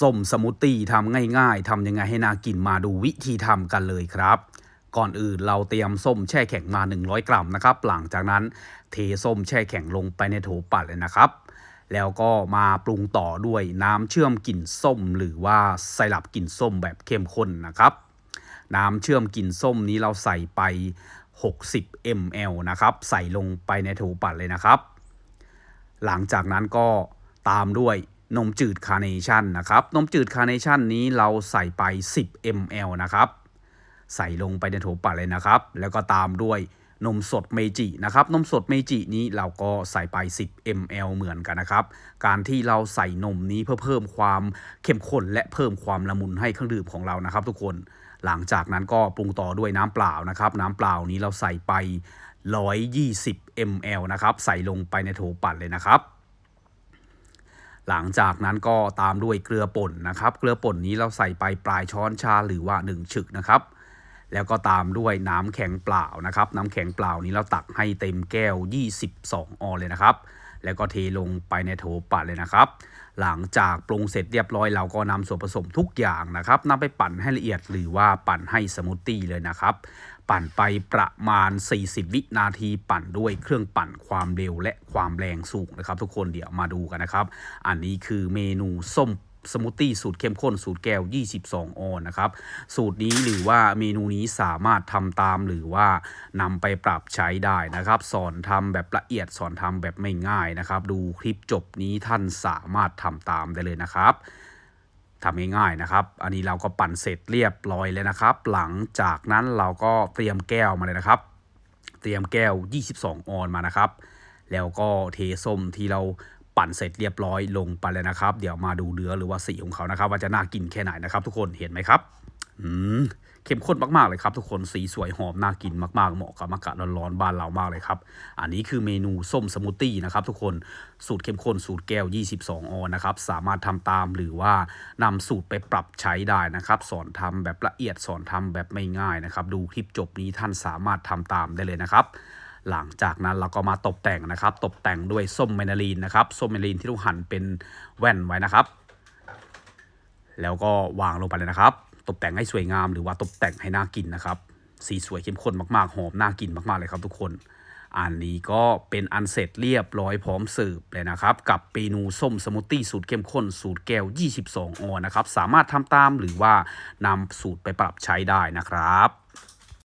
ส้มสมูทตี้ทำง่ายๆทำยังไงให้น่ากินมาดูวิธีทำกันเลยครับ ก่อนอื่นเราเตรียมส้มแช่แข็งมา 100 กรัมนะครับ หลังจากนั้นเทส้มแช่แข็งลงไปในโถปั่นเลยนะครับ แล้วก็มาปรุงต่อด้วยน้ำเชื่อมกลิ่นส้ม หรือว่าไซรัปกลิ่นส้มแบบเข้มข้นนะครับ น้ำเชื่อมกลิ่นส้มนี้เราใส่ไป 60 ml นะครับ ใส่ลงไปในโถปั่นเลยนะครับ หลังจากนั้นก็ตามด้วย นมจืดคาร์เนชั่นนะครับ นมจืดคาร์เนชั่นนี้เราใส่ไป 10 ml นะครับ ใส่ลงไปในโถปั่นเลยนะครับ แล้วก็ตามด้วยนมสดเมจินะครับ นมสดเมจินี้เราก็ใส่ไป 10 ml เหมือนกันนะครับ การที่เราใส่นมนี้เพื่อเพิ่มความเข้มข้นและเพิ่มความละมุนให้เครื่องดื่มของเรานะครับ ทุกคน หลังจากนั้นก็ปรุงต่อด้วยน้ำเปล่านะครับ น้ำเปล่านี้เราใส่ไป 120 ml นะครับ ใส่ลงไปในโถปั่นเลยนะครับ หลังจากนั้นก็ตามด้วยเกลือป่นนะครับ เกลือป่นนี้เราใส่ไปปลายช้อนชาหรือว่า 1 ฉึกนะครับ แล้วก็ตามด้วยน้ำแข็งเปล่านะครับ น้ำแข็งเปล่านี้เราตักให้เต็มแก้ว 22 ออนเลยนะครับ แล้วก็เทลงไปในโถปั่นเลยนะครับ หลังจากปรุงเสร็จเรียบร้อยเราก็นำส่วนผสมทุกอย่างนะครับนำไปปั่นให้ละเอียดหรือว่าปั่นให้สมูทตี้เลยนะครับ ปั่นไปประมาณ 40 วินาทีปั่นด้วยเครื่องปั่นความเร็วและความแรงสูงนะครับ ทุกคนเดี๋ยวมาดูกันนะครับ อันนี้คือเมนูส้ม สมูทตี้สูตรเข้มข้นสูตรแก้ว 22 ออนนะครับ สูตรนี้หรือว่าเมนูนี้สามารถทำตามหรือว่านำไปปรับใช้ได้นะครับ สอนทำแบบละเอียดสอนทำแบบไม่ง่ายนะครับ ดูคลิปจบนี้ท่านสามารถทำตามได้เลยนะครับทำง่ายๆนะครับ อันนี้เราก็ปั่นเสร็จเรียบร้อยแล้วนะครับ หลังจากนั้นเราก็เตรียมแก้วมาเลยนะครับ เตรียมแก้ว 22 ออนมานะครับ แล้วก็เทส้มที่เรา ปั่นเสร็จเรียบร้อยลงไปเลยนะครับ เดี๋ยวมาดูเนื้อหรือว่าสีของเขานะครับ ว่าจะน่ากินแค่ไหนนะครับ ทุกคนเห็นไหมครับอืมเข้มข้นมากๆเลยครับ ทุกคนสีสวยหอมน่ากินมากๆเหมาะกับอากาศร้อนๆบ้านเรามากเลยครับ อันนี้คือเมนูส้มสมูทตี้นะครับ ทุกคนสูตรเข้มข้นสูตรแก้ว 22 ออนนะครับ สามารถทำตามหรือว่านำสูตรไปปรับใช้ได้นะครับ สอนทำแบบละเอียดสอนทำแบบไม่ง่ายนะครับ ดูคลิปจบนี้ท่านสามารถทำตามได้เลยนะครับ หลังจากนั้นเราก็มาตกแต่งนะครับ ตกแต่งด้วยส้มเมนาลีนนะครับส้มเมนาลีนที่ต้องหั่นเป็นแว่นไว้นะครับ แล้วก็วางลงไปเลยนะครับ ตกแต่งให้สวยงามหรือว่าตกแต่งให้น่ากินนะครับ สีสวยเข้มข้นมากๆหอมน่ากินมากๆเลยครับทุกคน อันนี้ก็เป็นอันเสร็จเรียบร้อยพร้อมเสิร์ฟเลยนะครับ กับเมนูส้มสมูทตี้สูตรเข้มข้นสูตรแก้ว 22ออนนะครับสามารถทำตามหรือว่านำสูตรไปปรับใช้ได้นะครับ